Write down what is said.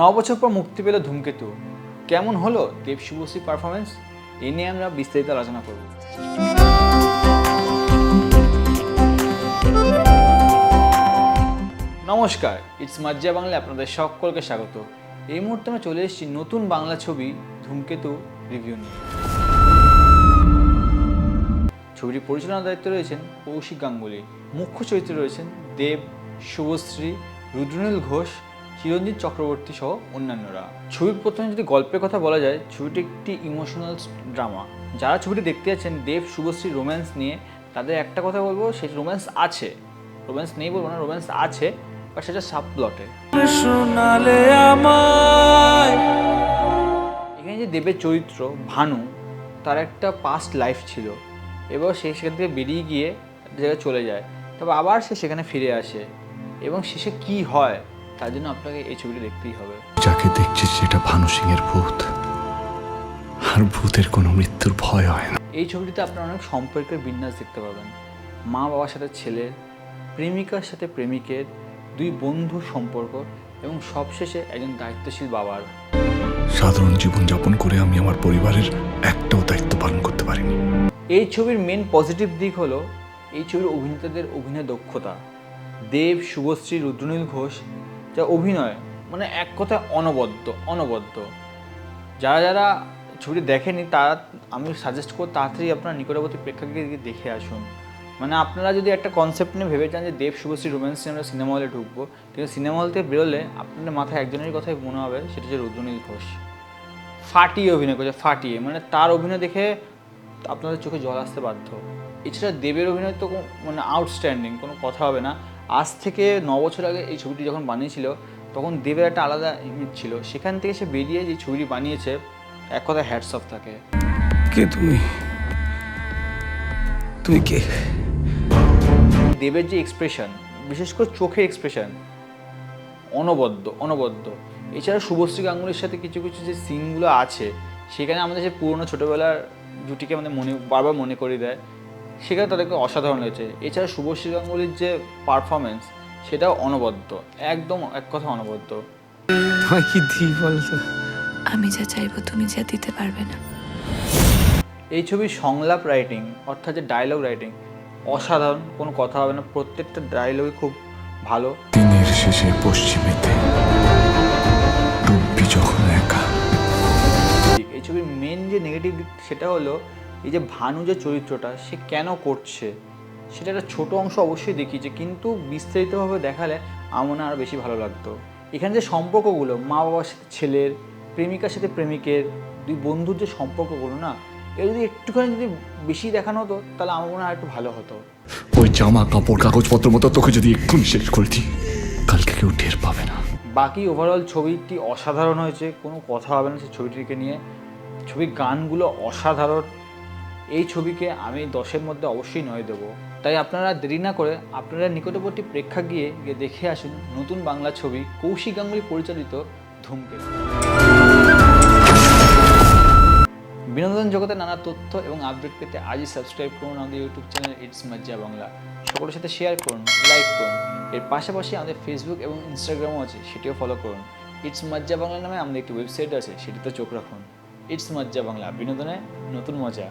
ন বছর পর মুক্তি পেল ধূমকেতু। কেমন হলো দেব শুভশ্রী পারফরমেন্স এ নিয়ে আমরা বিস্তারিত আলোচনা করব। নমস্কার ইটস মাজ্জা বাংলা আপনাদের সকলকে স্বাগত। এই মুহূর্তে আমরা চলে এসেছি নতুন বাংলা ছবি ধূমকেতু রিভিউ নিয়ে। ছবিটির পরিচালনার দায়িত্বে রয়েছেন কৌশিক গাঙ্গুলি। মুখ্য চরিত্রে রয়েছেন দেব, শুভশ্রী, রুদ্রনীল ঘোষ চিরঞ্জিত চক্রবর্তী সহ অন্যান্যরা। ছবির প্রথমে যদি গল্পের কথা বলা যায় ছবিটি একটি ইমোশনাল ড্রামা যারা ছবিটি দেখতে যাচ্ছেন দেব শুভশ্রী রোম্যান্স নিয়ে তাদের একটা কথা বলব সেই রোম্যান্স আছে। রোম্যান্স নেই বলব না রোম্যান্স আছে বাট সেটা সাব প্লটে শোনালে আমায়। এখানে যে দেবের চরিত্র ভানু তার একটা পাস্ট লাইফ ছিল। এবং সে সেখান থেকে বেরিয়ে গিয়ে জায়গায় চলে যায় তবে আবার সে সেখানে ফিরে আসে। এবং শেষে কি হয়? তার জন্য আপনাকে এই ছবিটি দেখতেই হবে। যাকে দেখছিস সেটা ভানু সিং এর ভূত। আর ভূতের কোনো মৃত্যুর ভয় হয় না। এই ছবিটিতে আপনারা অনেক সম্পর্কের বিন্যাস দেখতে পাবেন। মা বাবার সাথে ছেলের প্রেমিকার সাথে প্রেমিকের দুই বন্ধুর সম্পর্ক এবং সবশেষে একজন দায়িত্বশীল বাবার। সাধারণ জীবনযাপন করে আমি আমার পরিবারের একটাও দায়িত্ব পালন করতে পারিনি। এই ছবির মেন পজিটিভ দিক হলো এই ছবির অভিনেতাদের অভিনয় দক্ষতা। দেব শুভশ্রী রুদ্রনীল ঘোষ যা অভিনয় মানে এক কথায় অনবদ্য অনবদ্য। যারা যারা ছবিটি দেখেনি তারা আমি সাজেস্ট করব তাড়াতাড়ি আপনার নিকটবর্তী প্রেক্ষাগৃহে দেখে আসুন। মানে আপনারা যদি একটা কনসেপ্ট নিয়ে ভেবে চান যে দেব, শুভশ্রী রোম্যান্স আমরা সিনেমা হলে ঢুকবো, কিন্তু সিনেমা হল থেকে বেরোলে আপনাদের মাথায় একজনের কথাই মনে হবে, সেটা হচ্ছে রুদ্রনীল ঘোষ। ফাটিয়ে অভিনয় করছে, ফাটিয়ে। মানে তার অভিনয় দেখে আপনাদের চোখে জল আসতে বাধ্য। এছাড়া দেবের অভিনয় তো মানে আউটস্ট্যান্ডিং কোনো কথা হবে না। আজ থেকে ন বছর আগে এই ছবিটি যখন বানিয়েছিল তখন দেবের একটা আলাদা ইমেজ ছিল। সেখান থেকে সে বেরিয়ে যে ছবিটি বানিয়েছে এক কথায় হ্যাটস অফ থাকে কে তুমি? তুমি কে? দেবের যে এক্সপ্রেশন বিশেষ করে চোখের এক্সপ্রেশন অনবদ্য অনবদ্য। এছাড়া শুভশ্রী গাঙ্গুলির সাথে কিছু কিছু যে সিনগুলো আছে সেখানে আমাদের যে পুরনো ছোটোবেলার জুটিকে আমাদের মনে বারবার মনে করিয়ে দেয়। সেখানে তাদেরকে অসাধারণ হয়েছে এছাড়া শুভশ্রী গাঙ্গুলির যে পারফরমেন্স সেটাও অনবদ্য একদম এক কথা অনবদ্য। কি দিই বলতো আমি যা চাইব তুমি যা দিতে পারবে না। এই ছবির সংলাপ রাইটিং অর্থাৎ যে ডায়লগ রাইটিং অসাধারণ কোনো কথা হবে না প্রত্যেকটা ডায়লগই খুব ভালো। দিনের শেষে পশ্চিমেতে ডুববি যখন একা। এই ছবির মেন যে নেগেটিভ দিক সেটা হলো এই যে ভানু যে চরিত্রটা সে কেন করছে সেটা একটা ছোটো অংশ অবশ্যই দেখিয়েছে কিন্তু বিস্তারিতভাবে দেখালে আমার আরও বেশি ভালো লাগতো। এখানে যে সম্পর্কগুলো মা বাবার সাথে ছেলের প্রেমিকার সাথে প্রেমিকের দুই বন্ধুর যে সম্পর্কগুলো না এগুলো যদি একটুখানি যদি বেশি দেখানো হতো তাহলে আমার মনে হয় একটু ভালো হতো। ওই জামা কাপড় কাগজপত্র মতো তোকে যদি এক্ষুনি শেষ করে দিই কালকে কেউ টের পাবে না। বাকি ওভারঅল ছবিটি অসাধারণ হয়েছে কোনো কথা হবে না সেই ছবিটিকে নিয়ে। ছবির গানগুলো অসাধারণ এই ছবিকে আমি দশের মধ্যে অবশ্যই নয় দেবো। তাই আপনারা দেরি না করে আপনারা নিকটবর্তী প্রেক্ষাগৃহে গিয়ে গিয়ে দেখে আসুন নতুন বাংলা ছবি কৌশিক গাঙ্গুলি পরিচালিত ধূমকেতু। বিনোদন জগতে নানা তথ্য এবং আপডেট পেতে আজই সাবস্ক্রাইব করুন আমাদের ইউটিউব চ্যানেল ইটস মজ্জা বাংলা। সকলের সাথে শেয়ার করুন লাইক করুন। এর পাশাপাশি আমাদের ফেসবুক এবং ইনস্টাগ্রামও আছে, সেটিও ফলো করুন। ইটস মজ্জা বাংলা নামে আমাদের একটি ওয়েবসাইট আছে, সেটিতে চোখ রাখুন। ইটস মজ্জা বাংলা, বিনোদনে নতুন মজা।